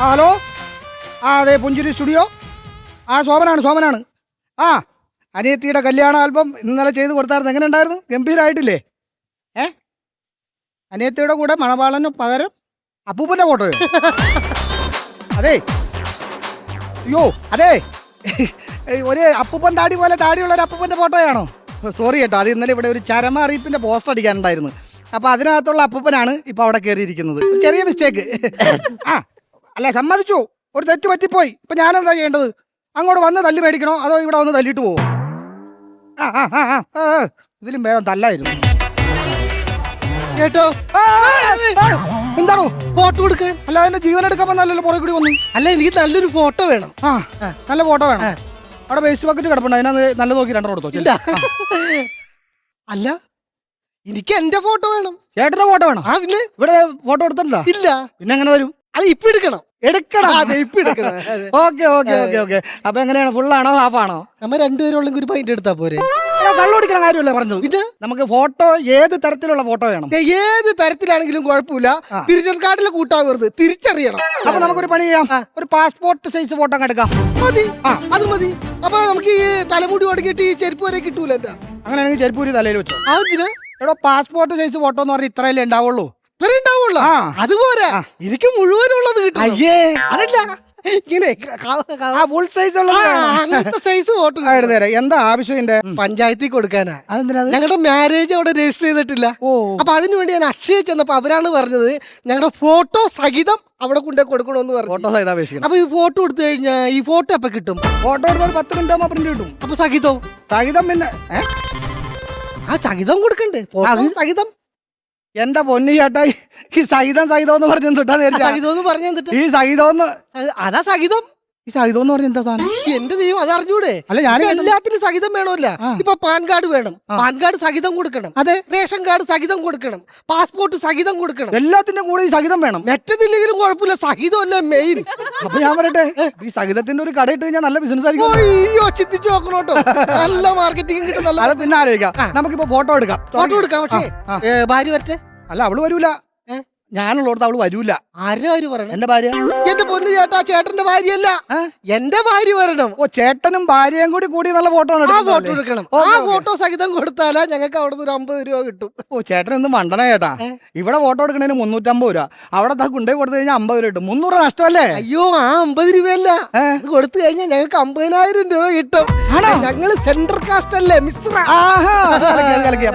ആ ഹലോ? ആ അതെ പുഞ്ചിരി സ്റ്റുഡിയോ. ആ ശോഭനാണ് ശോഭനാണ്. ആ അനിയത്തിയുടെ കല്യാണ ആൽബം ഇന്നലെ ചെയ്ത് കൊടുത്തായിരുന്നു. എങ്ങനെ ഉണ്ടായിരുന്നു ഗംഭീരമായിട്ടില്ലേ ഏ? അനിയത്തിയുടെ കൂടെ മണവാളന് പകരം അപ്പൂപ്പന്റെ ഫോട്ടോ അതെ. അയ്യോ അതെ. ഒരു അപ്പൂപ്പൻ താടി പോലെ താടിയുള്ള ഒരു അപ്പൂപ്പന്റെ ഫോട്ടോയാണോ? സോറി കേട്ടോ അത് ഇന്നലെ ഇവിടെ ഒരു ചരമ അറിയിപ്പിന്റെ പോസ്റ്റർ അടിക്കാനുണ്ടായിരുന്നു. അപ്പോൾ അതിനകത്തുള്ള അപ്പൂപ്പനാണ് ഇപ്പോൾ അവിടെ കയറിയിരിക്കുന്നത്. ചെറിയ മിസ്റ്റേക്ക് ആ അല്ല സമ്മതിച്ചു. ഒരു തെറ്റ് പറ്റിപ്പോയി. ഇപ്പം ഞാനെന്താ ചെയ്യേണ്ടത്? അങ്ങോട്ട് വന്ന് തല്ലി മേടിക്കണോ? അതോ ഇവിടെ വന്ന് തല്ലിട്ട് പോവോ? ആ ആ ആ ആ, ആ ആ. ഇതിലും വേദം തല്ലായിരുന്നു. കേട്ടോ? എന്താണോ? ഫോട്ടോ കൊടുക്കാൻ അല്ല അതിന്റെ ജീവൻ എടുക്കാൻ വന്നല്ലോ പുറകെ കൂടി വന്നു. അല്ല എനിക്ക് നല്ലൊരു ഫോട്ടോ വേണം. ആ നല്ല ഫോട്ടോ വേണം. അവിടെ വേസ്റ്റ് ബക്കറ്റ് കിടപ്പുണ്ട്. അതിനകത്ത് നല്ല നോക്കി രണ്ടെണ്ണം കൊടുത്തോ. അല്ല എനിക്ക് എന്റെ ഫോട്ടോ വേണം. ചേട്ടന്റെ ഫോട്ടോ വേണം? ആ പിന്നെ? ഇവിടെ ഫോട്ടോ എടുത്തിട്ടുണ്ടോ? ഇല്ല. പിന്നെ എങ്ങനെ വരും? അത് ഇപ്പൊ എടുക്കണം. എടുക്കണം. Okay okay okay okay. അപ്പൊ എങ്ങനെയാണ്? ഫുള്ളാണോ ഹാഫാണോ നമ്മ രണ്ടുപേരും ഒരു പൈന്റ് എടുത്താ പോരെ. കള്ളുപിടിക്കണ കാര്യമല്ലേ പറഞ്ഞു ഇത് നമുക്ക് ഫോട്ടോ ഏത് തരത്തിലുള്ള ഫോട്ടോ വേണം? ഏത് തരത്തിലാണെങ്കിലും കുഴപ്പമില്ല. തിരിച്ചറി കാർഡിൽ കൂട്ടാകരുത് തിരിച്ചറിയണം. അപ്പൊ നമുക്കൊരു പണി ചെയ്യാം. ഒരു പാസ്പോർട്ട് സൈസ് ഫോട്ടോ എടുക്കാം. മതി. അത് മതി. അപ്പൊ നമുക്ക് ഈ തലമുടി ഒടങ്ങിയിട്ട് ഈ ചെരുപ്പ് വരെ കിട്ടൂല അങ്ങനെയാണെങ്കിൽ ചെരുപ്പൂരി തലയിൽ വെച്ചോ. അതിന് എടോ പാസ്പോർട്ട് സൈസ് ഫോട്ടോ എന്ന് പറഞ്ഞാൽ ഇത്രയല്ലേ ഉണ്ടാവുള്ളൂ. ഇത്ര ഉണ്ടാവുള്ള ആ. അതുപോരാ എനിക്ക് മുഴുവനുള്ളത് കിട്ടും. അയ്യേ. അതല്ല ഇങ്ങനെ ഫുൾ സൈസ്. അങ്ങനത്തെ സൈസ് എന്താ ആവശ്യം എന്റെ പഞ്ചായത്തിൽ കൊടുക്കാനാ? ഞങ്ങളുടെ മാരേജ് അവിടെ രജിസ്റ്റർ ചെയ്തിട്ടില്ല. ഓ. അപ്പൊ അതിനുവേണ്ടി ഞാൻ അക്ഷയ ചെന്നപ്പോ അവരാണ് പറഞ്ഞത് ഞങ്ങളുടെ ഫോട്ടോ സഹിതം അവിടെ കൊണ്ടേ കൊടുക്കണമെന്ന് പറഞ്ഞു. ഫോട്ടോ സഹിതം അപേക്ഷിക്കണം. അപ്പൊ ഈ ഫോട്ടോ എടുത്തു കഴിഞ്ഞാൽ ഈ ഫോട്ടോ അപ്പൊ കിട്ടും? ഫോട്ടോ എടുത്താൽ പത്ത് മിനിറ്റ് ആകുമ്പോൾ പ്രിന്റ് കിട്ടും. അപ്പൊ സഹിതോ? സഹിതം പിന്നെ? ആ സഹിതം കൊടുക്കണ്ടേ. സഹിതം. എന്റെ പൊന്നു ചേട്ടാ ഈ- സഹിതം സഹിതം എന്ന് പറഞ്ഞു സഹിതം എന്ന് പറഞ്ഞ ഈ സഹിതം അതാ സഹിതം. ഈ സഹിതം എന്ന് പറഞ്ഞ എന്താ സാധനം? എന്റെ ദൈവം അത് അറിഞ്ഞൂടെ? അല്ല ഞാൻ എല്ലാത്തിനും സഹിതം വേണമല്ല. ഇപ്പൊ പാൻ കാർഡ് വേണം. പാൻ കാർഡ് സഹിതം കൊടുക്കണം. അതെ. റേഷൻ കാർഡ് സഹിതം കൊടുക്കണം. പാസ്പോർട്ട് സഹിതം കൊടുക്കണം. എല്ലാത്തിന്റെ കൂടെ ഈ സഹിതം വേണം. മറ്റതില്ലെങ്കിലും കുഴപ്പമില്ല. അല്ല മെയിൻ അപ്പൊ ഞാൻ പറയട്ടെ ഈ സഹിതത്തിന്റെ ഒരു കട ഇട്ട് കഴിഞ്ഞാൽ നല്ല ബിസിനസ് ആയിരിക്കും അയ്യോ ചിന്തിച്ചു നോക്കണോ നല്ല മാർക്കറ്റിംഗ് കിട്ടും നല്ല അത് പിന്നെ ആലോചിക്കാം. നമുക്കിപ്പോ ഫോട്ടോ എടുക്കാം. ഫോട്ടോ എടുക്കാം പക്ഷേ. ഭാര്യ വരട്ടെ? അല്ല അവൾ വരൂല? ഞാനുള്ളടത്ത് അവൾ വരൂല. ആരും പറയണം? എന്റെ ഭാര്യ. എന്റെ പൊന്നു ചേട്ടാ ചേട്ടന്റെ ഭാര്യയല്ല? എന്റെ ഭാര്യ വരണം. ഓ ചേട്ടനും ഭാര്യയും കൂടി കൂടി നല്ല ഫോട്ടോ ഫോട്ടോ എടുക്കണം. ആ ഫോട്ടോ സഹിതം കൊടുത്താലാ ഞങ്ങൾക്ക് അവിടെ ഒരു അമ്പത് രൂപ കിട്ടും. ഓ ചേട്ടൻ എന്ത് മണ്ടന ചേട്ടാ. ഇവിടെ ഫോട്ടോ എടുക്കണതിന് മുന്നൂറ്റമ്പത് രൂപ. അവിടെ കൊണ്ടുപോയി കൊടുത്തു കഴിഞ്ഞാൽ അമ്പത് രൂപ കിട്ടും. മുന്നൂറ് നഷ്ടമല്ലേ? അയ്യോ ആ അമ്പത് രൂപയല്ല? കൊടുത്തു കഴിഞ്ഞാൽ ഞങ്ങൾക്ക് അമ്പതിനായിരം രൂപ കിട്ടും? ഞങ്ങൾ സെൻട്രൽ കാസ്റ്റ് അല്ലേ മിശ്ര കലക്കി.